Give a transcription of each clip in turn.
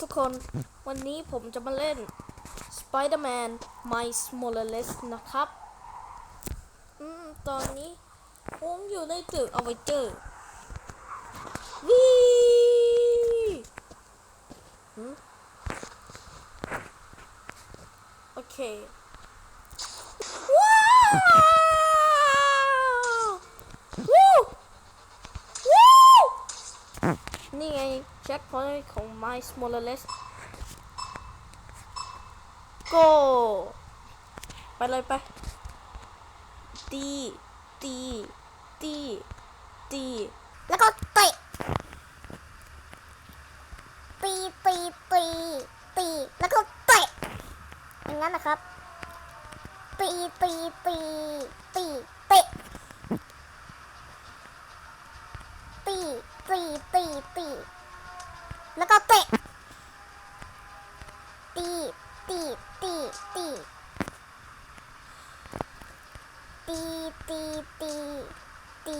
ทุกคนวันนี้ผมจะมาเล่น Spider-Man Miles Morales นะครับ อืม ตอนนี้ผมอยู่ในตึกอเวเจอร์วีหืมโอเค ว้าววู้วู้ นี่ไงเช็คพอยต์ของ Miles Morales go ไปเลยไป ตี ตี ตี ตี แล้วก็เตะตีตีตีตี แล้วก็เตะอย่างนั้นนะครับ ตีตีตีตี ตีตีตีแล้วก็เตะตีตีตีตีตีตีตีตี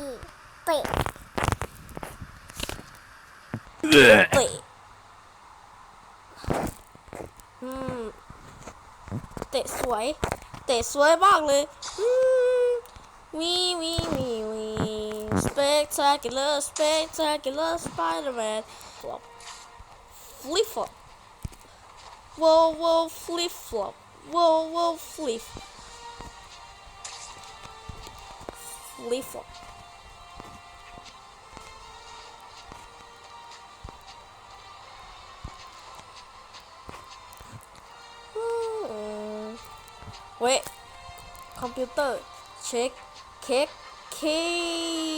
เตะเตะอืมเตะสวย เตะสวยมากเลย อืมวีวีวีวี Spectacular, spectacular Spider-Man. Flop. Flip flop. Whoa, whoa, flip flop. Whoa, hmm. whoa, flip. Flip flop. Wait, computer, check, kick, key.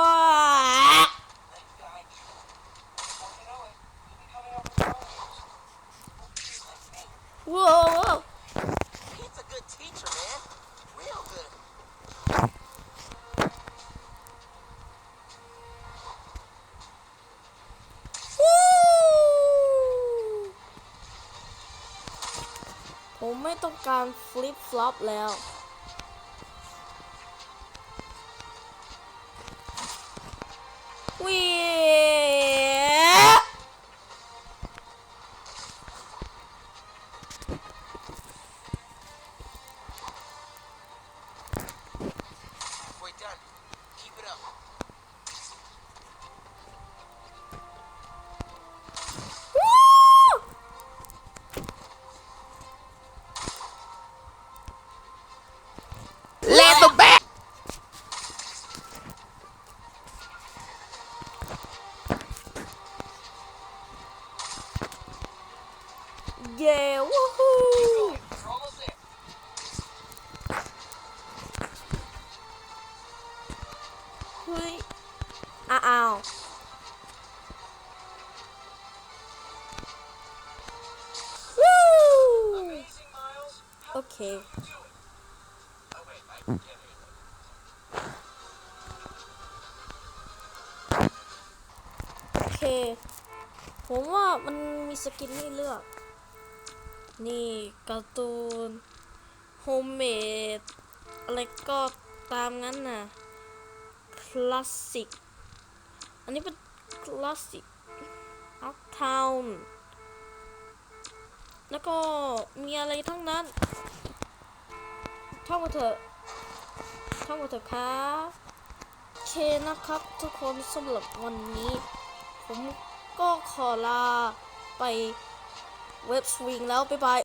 ผมไม่ต้องการฟลิปฟลอปแล้ว เย้วู้ฮู้เฮ้อ้าววู้โอเคโอเค ผมว่ามันมีสกินให้เลือก นี่การ์ตูนโฮมเมดอะไรก็ตามงั้นน่ะคลาสสิก อันนี้เป็นคลาสสิกอัพทาวน์แล้วก็มีอะไรทั้งนั้นท่องมาเถอะท่องมาเถอะครับเคนะครับทุกคนสำหรับวันนี้ ผมก็ขอลาไป เว็บสวิงแล้วบ๊ายบาย